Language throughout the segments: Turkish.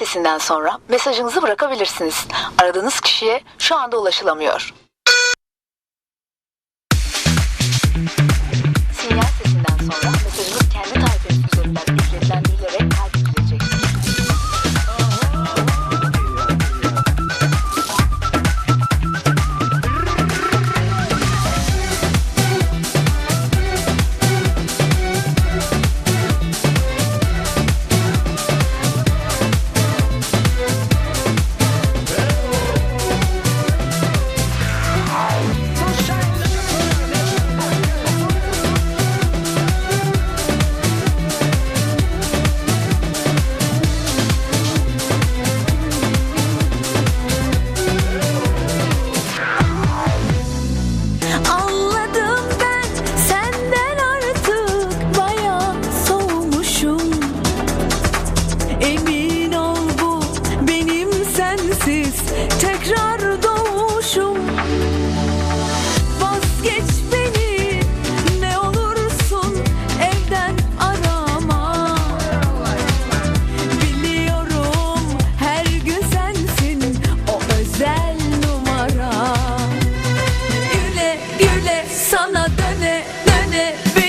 sesinden sonra mesajınızı bırakabilirsiniz. Aradığınız kişiye şu anda ulaşılamıyor. sana döne döne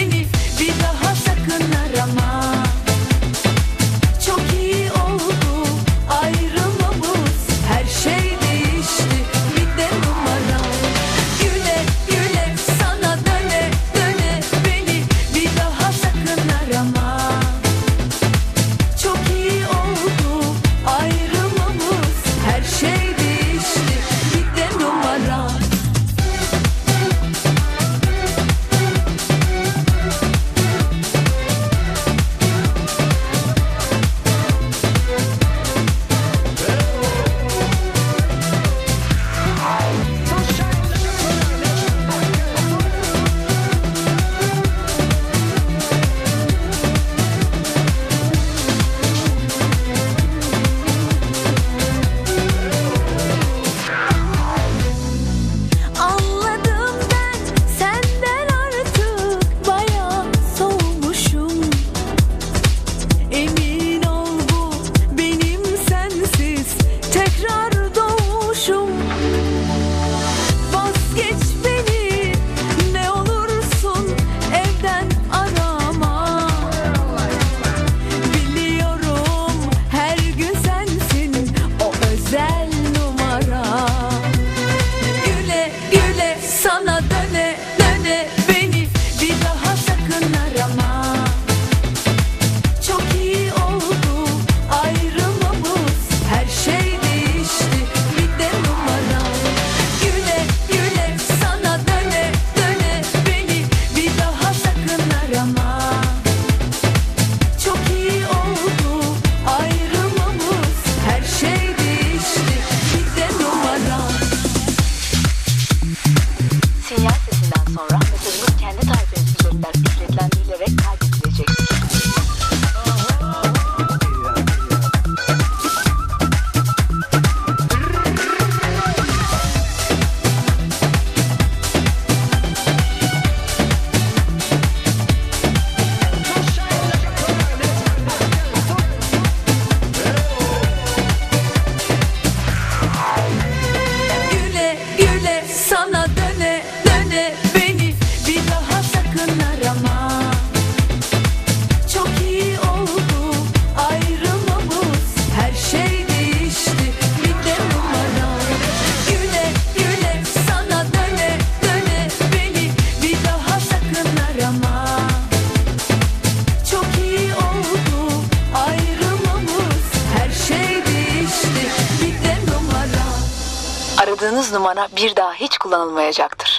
aradığınız numara bir daha hiç kullanılmayacaktır.